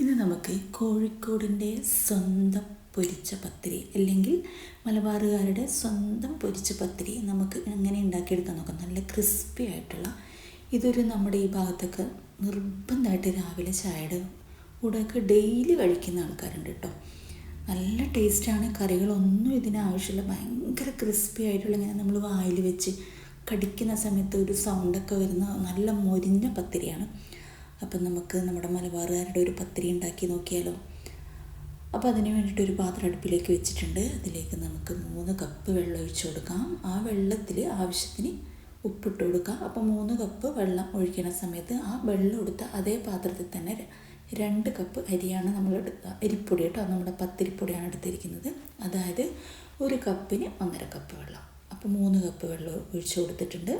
ഇന്ന് നമുക്ക് കോഴിക്കോടിന്റെ സ്വന്തം പൊരിച്ച പത്തിരി അല്ലെങ്കിൽ മലബാറുകാരുടെ സ്വന്തം പൊരിച്ച പത്തിരി നമുക്ക് എങ്ങനെ ഉണ്ടാക്കിയെടുക്കാൻ നോക്കാം. നല്ല ക്രിസ്പി ആയിട്ടുള്ള ഇതൊരു നമ്മുടെ ഈ ഭാഗത്തൊക്കെ നിർബന്ധമായിട്ട് രാവിലെ ചായയുടെ കൂടെയൊക്കെ ഡെയിലി കഴിക്കുന്ന ആൾക്കാരുണ്ട് കേട്ടോ. നല്ല ടേസ്റ്റാണ്. കറികളൊന്നും ഇതിനാവശ്യമില്ല ഭയങ്കര ക്രിസ്പി ആയിട്ടുള്ള ഇങ്ങനെ നമ്മൾ വായിൽ വെച്ച് കടിക്കുന്ന സമയത്ത് ഒരു സൗണ്ടൊക്കെ വരുന്ന നല്ല മൊരിഞ്ഞ പത്തിരിയാണ്. അപ്പം നമുക്ക് നമ്മുടെ മലബാറുകാരുടെ ഒരു പത്തിരി ഉണ്ടാക്കി നോക്കിയാലോ? അപ്പോൾ അതിന് വേണ്ടിയിട്ട് ഒരു പാത്രം അടുപ്പിലേക്ക് വെച്ചിട്ടുണ്ട്. അതിലേക്ക് നമുക്ക് മൂന്ന് കപ്പ് വെള്ളം ഒഴിച്ചു കൊടുക്കാം. ആ വെള്ളത്തിൽ ആവശ്യത്തിന് ഉപ്പിട്ട് കൊടുക്കാം. അപ്പോൾ മൂന്ന് കപ്പ് വെള്ളം ഒഴിക്കുന്ന സമയത്ത് ആ വെള്ളം എടുത്ത അതേ പാത്രത്തിൽ തന്നെ രണ്ട് കപ്പ് അരിയാണ് നമ്മൾ എടുക്കുക അരിപ്പൊടി കേട്ടോ നമ്മുടെ പത്തിരിപ്പൊടിയാണ് എടുത്തിരിക്കുന്നത്. അതായത് ഒരു കപ്പിന് ഒന്നര കപ്പ് വെള്ളം. അപ്പോൾ മൂന്ന് കപ്പ് വെള്ളം ഒഴിച്ചു കൊടുത്തിട്ടുണ്ട്.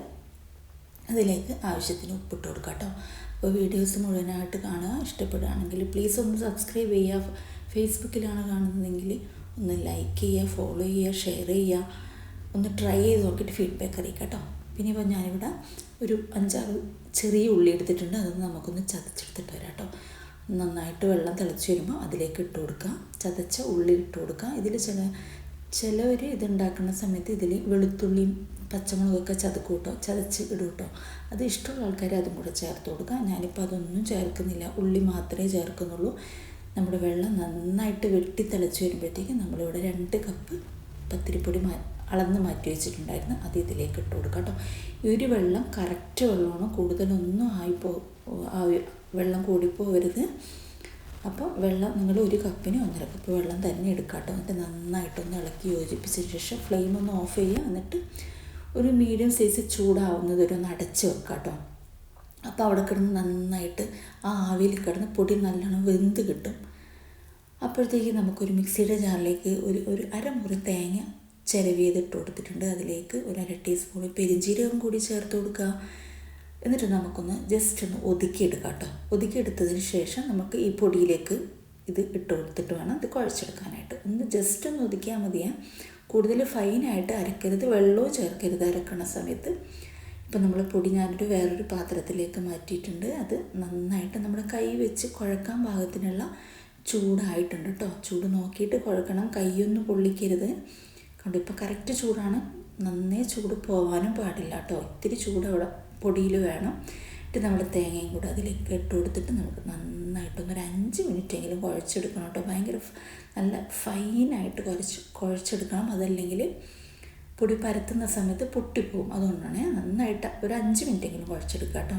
അതിലേക്ക് ആവശ്യത്തിന് ഉപ്പിട്ട് കൊടുക്കാം കേട്ടോ. അപ്പോൾ വീഡിയോസ് മുഴുവനായിട്ട് കാണുക. ഇഷ്ടപ്പെടുകയാണെങ്കിൽ പ്ലീസ് ഒന്ന് സബ്സ്ക്രൈബ് ചെയ്യുക. ഫേസ്ബുക്കിലാണ് കാണുന്നതെങ്കിൽ ഒന്ന് ലൈക്ക് ചെയ്യുക ഫോളോ ചെയ്യുക ഷെയർ ചെയ്യുക. ഒന്ന് ട്രൈ ചെയ്ത് നോക്കിയിട്ട് ഫീഡ്ബാക്ക് അറിയിക്കുക കേട്ടോ. പിന്നെ ഇപ്പോൾ ഞാനിവിടെ ഒരു അഞ്ചാറ് ചെറിയ ഉള്ളി എടുത്തിട്ടുണ്ട്. അതൊന്ന് നമുക്കൊന്ന് ചതച്ചെടുത്തിട്ട് വരാം കേട്ടോ. നന്നായിട്ട് വെള്ളം തിളച്ച് വരുമ്പോൾ അതിലേക്ക് ഇട്ട് കൊടുക്കുക. ചതച്ച ഉള്ളി ഇട്ട് കൊടുക്കുക. ഇതിൽ ചില ചിലവർ ഇതുണ്ടാക്കുന്ന സമയത്ത് ഇതിൽ വെളുത്തുള്ളിയും പച്ചമുളകൊക്കെ ചതക്കും കേട്ടോ ചതച്ച് ഇടും കേട്ടോ അത് ഇഷ്ടമുള്ള ആൾക്കാർ അതും കൂടെ ചേർത്ത് കൊടുക്കുക. ഞാനിപ്പോൾ അതൊന്നും ചേർക്കുന്നില്ല. ഉള്ളി മാത്രമേ ചേർക്കുന്നുള്ളൂ. നമ്മുടെ വെള്ളം നന്നായിട്ട് വെട്ടി തിളച്ച് വരുമ്പോഴത്തേക്ക് നമ്മളിവിടെ രണ്ട് കപ്പ് പത്തിരിപ്പൊടി മാ അളന്ന് മാറ്റി വെച്ചിട്ടുണ്ടായിരുന്നു. അത് ഇതിലേക്ക് ഇട്ട് കൊടുക്കാം കേട്ടോ ഈ ഒരു വെള്ളം കറക്റ്റ് വെള്ളമാണ്. കൂടുതലൊന്നും ആയിപ്പോ വെള്ളം കൂടിപ്പോവരുത് അപ്പോൾ വെള്ളം നിങ്ങൾ ഒരു കപ്പിന് ഒന്നര കപ്പ് വെള്ളം തന്നെ എടുക്കുക കേട്ടോ എന്നിട്ട് നന്നായിട്ടൊന്ന് ഇളക്കി യോജിപ്പിച്ച ശേഷം ഫ്ലെയിം ഒന്ന് ഓഫ് ചെയ്യുക. എന്നിട്ട് ഒരു മീഡിയം സൈസ് ചൂടാവുന്നത് ഒരു ഒന്ന് അടച്ച് വെക്കുക കേട്ടോ അപ്പോൾ അവിടെ കിടന്ന് നന്നായിട്ട് ആ ആവിയിൽ കിടന്ന് പൊടി നല്ലോണം വെന്ത് കിട്ടും. അപ്പോഴത്തേക്ക് നമുക്കൊരു മിക്സിയുടെ ജാറിലേക്ക് ഒരു ഒരു അരമുറി തേങ്ങ ചിരവി ചെയ്തിട്ട് കൊടുത്തിട്ടുണ്ട്. അതിലേക്ക് ഒരു അര ടീസ്പൂൺ പെരിഞ്ചീരകം കൂടി ചേർത്ത് കൊടുക്കുക. എന്നിട്ട് നമുക്കൊന്ന് ജസ്റ്റ് ഒന്ന് ഒതുക്കിയെടുക്കാം കേട്ടോ ഒതുക്കിയെടുത്തതിന് ശേഷം നമുക്ക് ഈ പൊടിയിലേക്ക് ഇത് ഇട്ട് കൊടുത്തിട്ട് വേണം ഇത് കുഴച്ചെടുക്കാനായിട്ട്. ഒന്ന് ജസ്റ്റ് ഒന്ന് ഒതുക്കിയാൽ മതിയാ. കൂടുതൽ ഫൈനായിട്ട് അരക്കരുത്. വെള്ളവും ചേർക്കരുത് അരക്കണ സമയത്ത്. ഇപ്പം നമ്മൾ പൊടി ഞാനൊരു വേറൊരു പാത്രത്തിലേക്ക് മാറ്റിയിട്ടുണ്ട്. അത് നന്നായിട്ട് നമ്മുടെ കൈ വെച്ച് കുഴക്കാൻ പാകത്തിനുള്ള ചൂടായിട്ടുണ്ട് കേട്ടോ. ചൂട് നോക്കിയിട്ട് കുഴക്കണം. കൈയൊന്നും പൊള്ളിക്കരുത്. കണ്ടു ഇപ്പോൾ കറക്റ്റ് ചൂടാണ്. നന്നേ ചൂട് പോകാനും പാടില്ല കേട്ടോ. ഇത്തിരി ചൂട് അവിടെ പൊടിയിൽ വേണം. എന്നിട്ട് നമ്മൾ തേങ്ങയും കൂടെ അതിലേക്ക് ഇട്ട് കൊടുത്തിട്ട് നമുക്ക് നന്നായിട്ടൊന്ന് ഒരു അഞ്ച് മിനിറ്റെങ്കിലും കുഴച്ചെടുക്കണം കേട്ടോ. ഭയങ്കര നല്ല ഫൈനായിട്ട് കുഴച്ച് കുഴച്ചെടുക്കണം. അതല്ലെങ്കിൽ പൊടി പരത്തുന്ന സമയത്ത് പൊട്ടിപ്പോവും. അതുകൊണ്ടാണ് നന്നായിട്ട് ഒരു അഞ്ച് മിനിറ്റെങ്കിലും കുഴച്ചെടുക്കുക കേട്ടോ.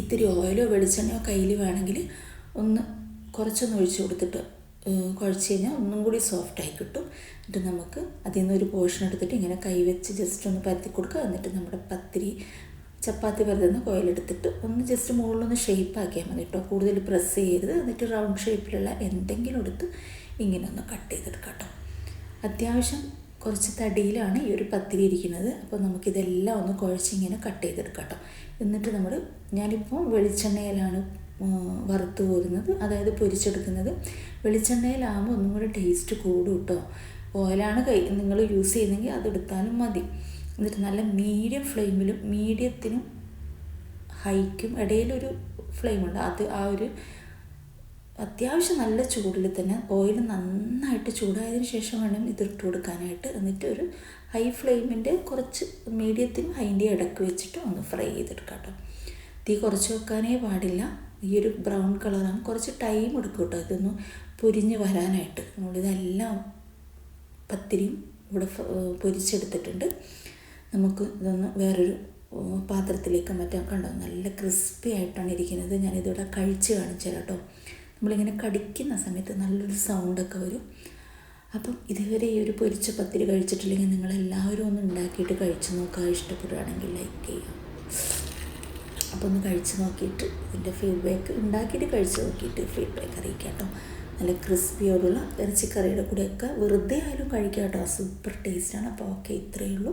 ഇത്തിരി ഓയിലോ വെളിച്ചെണ്ണയോ കയ്യിൽ വേണമെങ്കിൽ ഒന്ന് കുറച്ചൊന്ന് ഒഴിച്ചു കൊടുത്തിട്ട് കുഴച്ച് കഴിഞ്ഞാൽ ഒന്നും കൂടി സോഫ്റ്റായി കിട്ടും. എന്നിട്ട് നമുക്ക് അതിൽ നിന്ന് ഒരു പോർഷൻ എടുത്തിട്ട് ഇങ്ങനെ കൈ വെച്ച് ജസ്റ്റ് ഒന്ന് പരത്തി കൊടുക്കുക. എന്നിട്ട് നമ്മുടെ പത്തിരി ചപ്പാത്തി പരത്തുന്ന കോയിലെടുത്തിട്ട് ഒന്ന് ജസ്റ്റ് മുകളിലൊന്ന് ഷേപ്പ് ആക്കിയാൽ മതി കേട്ടോ കൂടുതൽ പ്രസ് ചെയ്യരുത്. എന്നിട്ട് റൗണ്ട് ഷേപ്പിലുള്ള എന്തെങ്കിലും എടുത്ത് ഇങ്ങനെ ഒന്ന് കട്ട് ചെയ്തെടുക്കാം കേട്ടോ അത്യാവശ്യം കുറച്ച് തടിയിലാണ് ഈ ഒരു പത്തിരി ഇരിക്കുന്നത്. അപ്പോൾ നമുക്കിതെല്ലാം ഒന്ന് കുഴച്ചിങ്ങനെ കട്ട് ചെയ്തെടുക്കാം കേട്ടോ എന്നിട്ട് നമ്മൾ ഞാനിപ്പോൾ വെളിച്ചെണ്ണയിലാണ് വറുത്ത് കോരുന്നത്. അതായത് പൊരിച്ചെടുക്കുന്നത്. വെളിച്ചെണ്ണയിലാകുമ്പോൾ ഒന്നും കൂടി ടേസ്റ്റ് കൂടും കേട്ടോ ഓയിലാണ് കൈ നിങ്ങൾ യൂസ് ചെയ്യുന്നെങ്കിൽ അതെടുത്താലും മതി. എന്നിട്ട് നല്ല മീഡിയം ഫ്ലെയിമിലും മീഡിയത്തിനും ഹൈക്കും ഇടയിലൊരു ഫ്ലെയിമുണ്ട് അത് ആ ഒരു അത്യാവശ്യം നല്ല ചൂടിൽ തന്നെ ഓയിൽ നന്നായിട്ട് ചൂടായതിന് ശേഷം വേണം ഇതിട്ട് കൊടുക്കാനായിട്ട്. എന്നിട്ട് ഒരു ഹൈ ഫ്ലെയിമിന്റെ കുറച്ച് മീഡിയത്തിനും ഹൈന്റെ ഇടയ്ക്ക് വെച്ചിട്ട് ഒന്ന് ഫ്രൈ ചെയ്തെടുക്കാം കേട്ടോ തീ കുറച്ച് വെക്കാനേ പാടില്ല. ഈ ഒരു ബ്രൗൺ കളറാണ് കുറച്ച് ടൈം എടുക്കും കേട്ടോ ഇതൊന്ന് പൊരിഞ്ഞ് വരാനായിട്ട്. നമ്മളിതെല്ലാം പത്തിരിയും ഇവിടെ പൊരിച്ചെടുത്തിട്ടുണ്ട്. നമുക്ക് ഇതൊന്ന് വേറൊരു പാത്രത്തിലേക്ക് മാറ്റാം കണ്ടോ? നല്ല ക്രിസ്പി ആയിട്ടാണ് ഇരിക്കുന്നത്. ഞാനിതിവിടെ കഴിച്ച് കാണിച്ചു കേട്ടോ. നമ്മളിങ്ങനെ കടിക്കുന്ന സമയത്ത് നല്ലൊരു സൗണ്ടൊക്കെ വരും. അപ്പം ഇതുവരെ ഈ ഒരു പൊരിച്ച പത്തിരി കഴിച്ചിട്ടില്ലെങ്കിൽ നിങ്ങളെല്ലാവരും ഒന്ന് ഉണ്ടാക്കിയിട്ട് കഴിച്ചു നോക്കുക. ഇഷ്ടപ്പെടുകയാണെങ്കിൽ ലൈക്ക് ചെയ്യുക. അപ്പോൾ ഒന്ന് കഴിച്ച് നോക്കിയിട്ട് ഇതിന്റെ ഫീഡ്ബാക്ക് ഉണ്ടാക്കിയിട്ട് കഴിച്ച് നോക്കിയിട്ട് ഫീഡ്ബാക്ക് അറിയിക്കാം കേട്ടോ. നല്ല ക്രിസ്പിയോടുള്ള ഇറച്ചിക്കറിയുടെ കൂടെയൊക്കെ വെറുതെ ആയാലും കഴിക്കാം കേട്ടോ. സൂപ്പർ ടേസ്റ്റാണ് അപ്പോൾ ഓക്കെ ഇത്രയേ ഉള്ളൂ.